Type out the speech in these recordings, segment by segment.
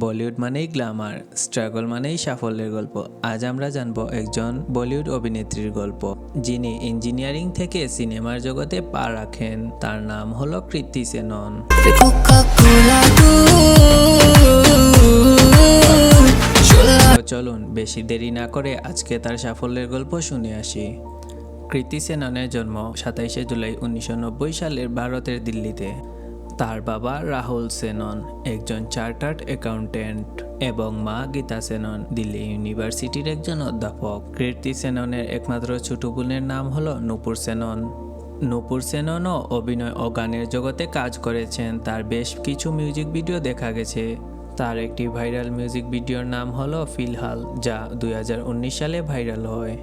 বলিউড মানেই Glamour, struggle মানেই সাফল্যের গল্প। আজ আমরা জানব একজন বলিউড অভিনেত্রীর গল্প, যিনি ইঞ্জিনিয়ারিং থেকে সিনেমার জগতে পা রাখেন। তার নাম হলো কৃতি সেনন। চলুন, বেশি দেরি না করে আজকে তার সাফল্যের গল্প শুনে আসি। কৃতি সেননের জন্ম সাতাইশে জুলাই উনিশশো নব্বই সালের ভারতের দিল্লিতে। তার বাবা রাহুল সেনন, একজন চার্টার্ড অ্যাকাউন্টেন্ট এবং মা গীতা সেনন, দিল্লি ইউনিভার্সিটির একজন অধ্যাপক। কীর্তি সেননের একমাত্র ছোট বোনের নাম হলো নূপুর সেনন। নূপুর সেননও অভিনয় ও গানের জগতে কাজ করেছেন। তার বেশ কিছু মিউজিক ভিডিও দেখা গেছে। তার একটি ভাইরাল মিউজিক ভিডিওর নাম হলো ফিলহাল, যা দুই হাজার উনিশ সালে ভাইরাল হয়।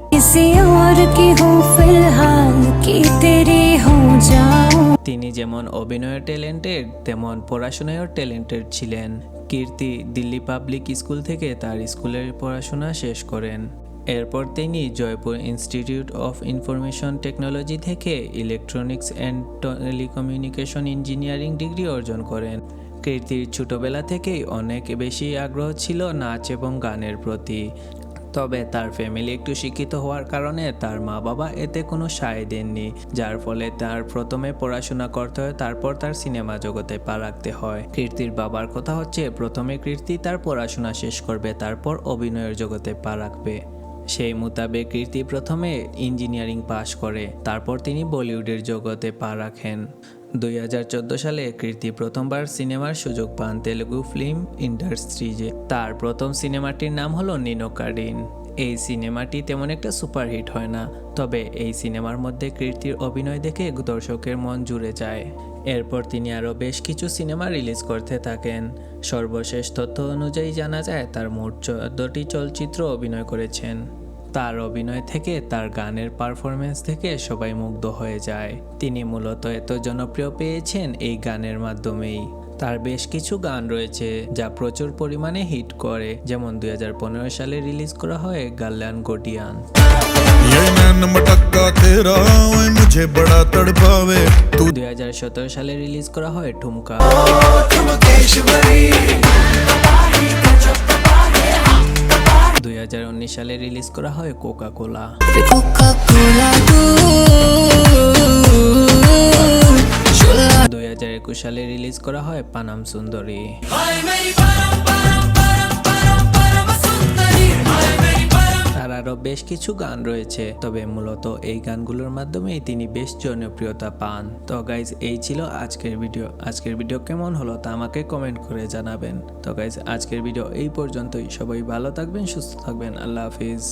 তিনি যেমন অভিনয়ের ট্যালেন্টেড তেমন পড়াশোনায়ও ট্যালেন্টেড ছিলেন। কীর্তি দিল্লি পাবলিক স্কুল থেকে তার স্কুলের পড়াশোনা শেষ করেন। এরপর তিনি Jaipur institute of information technology থেকে electronics and telecommunication engineering degree অর্জন করেন। কীর্তির ছোটবেলা থেকেই অনেক বেশি আগ্রহ ছিল নাচ এবং গানের প্রতি। তবে তার ফ্যামিলি একটু শিক্ষিত হওয়ার কারণে তার মা বাবা এতে কোনো সায় দেননি, যার ফলে তার প্রথমে পড়াশোনা করতে হয়, তারপর তার সিনেমা জগতে পা রাখতে হয়। কীর্তির বাবার কথা হচ্ছে, প্রথমে কীর্তি, তার পড়াশোনা শেষ করবে, তারপর অভিনয়ের জগতে পা রাখবে। সেই মোতাবেক কীর্তি প্রথমে ইঞ্জিনিয়ারিং পাশ করে, তারপর তিনি বলিউডের জগতে পা রাখেন। দুই হাজার চোদ্দ সালে কীর্তি প্রথমবার সিনেমার সুযোগ পান তেলুগু ফিল্ম ইন্ডাস্ট্রিজে। তার প্রথম সিনেমাটির নাম হলো নিনোকাডিন এই সিনেমাটি তেমন একটা সুপারহিট হয় না, তবে এই সিনেমার মধ্যে কীর্তির অভিনয় দেখে দর্শকের মন জুড়ে যায়। এরপর তিনি আরও বেশ কিছু সিনেমা রিলিজ করতে থাকেন। সর্বশেষ তথ্য অনুযায়ী জানা যায়, তার মোট চোদ্দটি চলচ্চিত্র অভিনয় করেছেন। তার অভিনয় থেকে তার গানের পারফরমেন্স থেকে সবাই মুগ্ধ হয়ে যায়। তিনি মূলত এত জনপ্রিয় পেয়েছেন এই গানের মাধ্যমেই। তার বেশ কিছু গান রয়েছে যা প্রচুর পরিমাণে হিট করে যেমন দুই হাজার পনেরো সালে রিলিজ করা হয় গাল্লান গোডিয়ান। দুই সালে রিলিজ করা হয় ঠুমকা। সালে রিলিজ করা হয় কোকা কোলা দুই হাজার একুশ সালে রিলিজ করা হয় পানাম সুন্দরী। আরও বেশ কিছু গান রয়েছে, তবে মূলত এই গানগুলোর মাধ্যমেই তিনি বেশ জনপ্রিয়তা পান। তো গাইজ এই ছিল আজকের ভিডিও আজকের ভিডিও কেমন হলো তা আমাকে কমেন্ট করে জানাবেন। তো গাইজ আজকের ভিডিও এই পর্যন্তই। সবাই ভালো থাকবেন, সুস্থ থাকবেন। আল্লাহ হাফিজ।